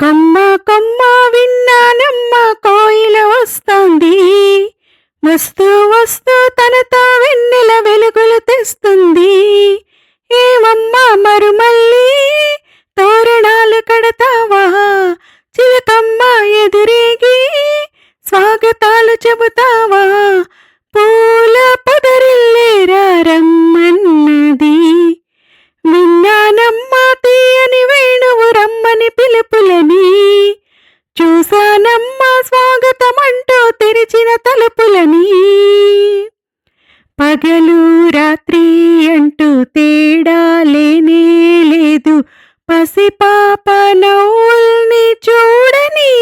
కమ్మ కమ్మ విన్నానమ్మ కోయిల వస్తోంది. వస్తూ వస్తూ తనతో వెన్నెల వెలుగులు తెస్తుంది. ఏమమ్మ మరుమల్లి తోరణాలు కడతావా? చిలకమ్మ ఎదురేగి స్వాగతాలు చెబుతా పగలు రాత్రి అంటూ తేడా లేనే లేదు. పసిపాప నవ్వుల్ని చూడని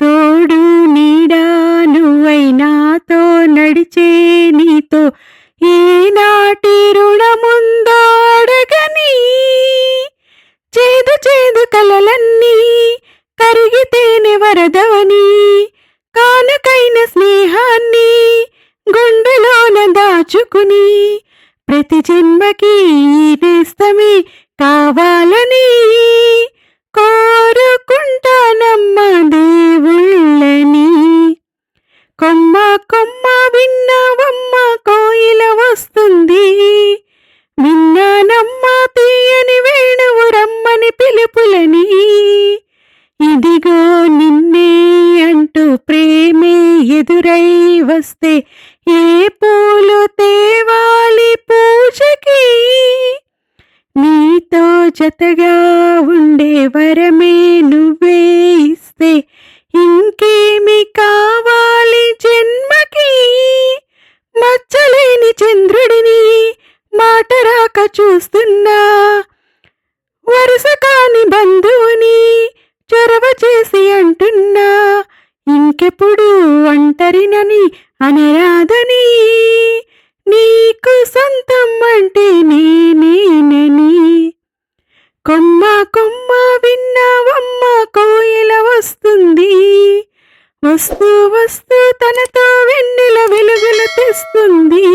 తోడు నీడా నువ్వై నాతో నడిచే నీతో ఈనాటి రుణముందో అడగని చేదు చేదు కలలన్నీ కరిగితేనే వరదవని ప్రతి జన్మకి ఈ నేస్తమే కావాలని ఎదురై వస్తే ఏ పూలు తేవాలి పూజకి? నీతో జతగా ఉండే వరమే నువ్వే ఇస్తే ఇంకేమి కావాలి జన్మకి? మచ్చలేని చంద్రుడిని మాట రాక చూస్తున్నా వరుస కాని బంధువుని చొరవ చేసి అంటున్నా ఇంకెప్పుడు ఒంటరినని అనరాదని? నీకు సొంతం అంటే నేనేనని? కొమ్మ కొమ్మ విన్నావమ్మ కోయిల వస్తుంది. వస్తూ వస్తూ తనతో వెన్నెల వెలుగులు తెస్తుంది.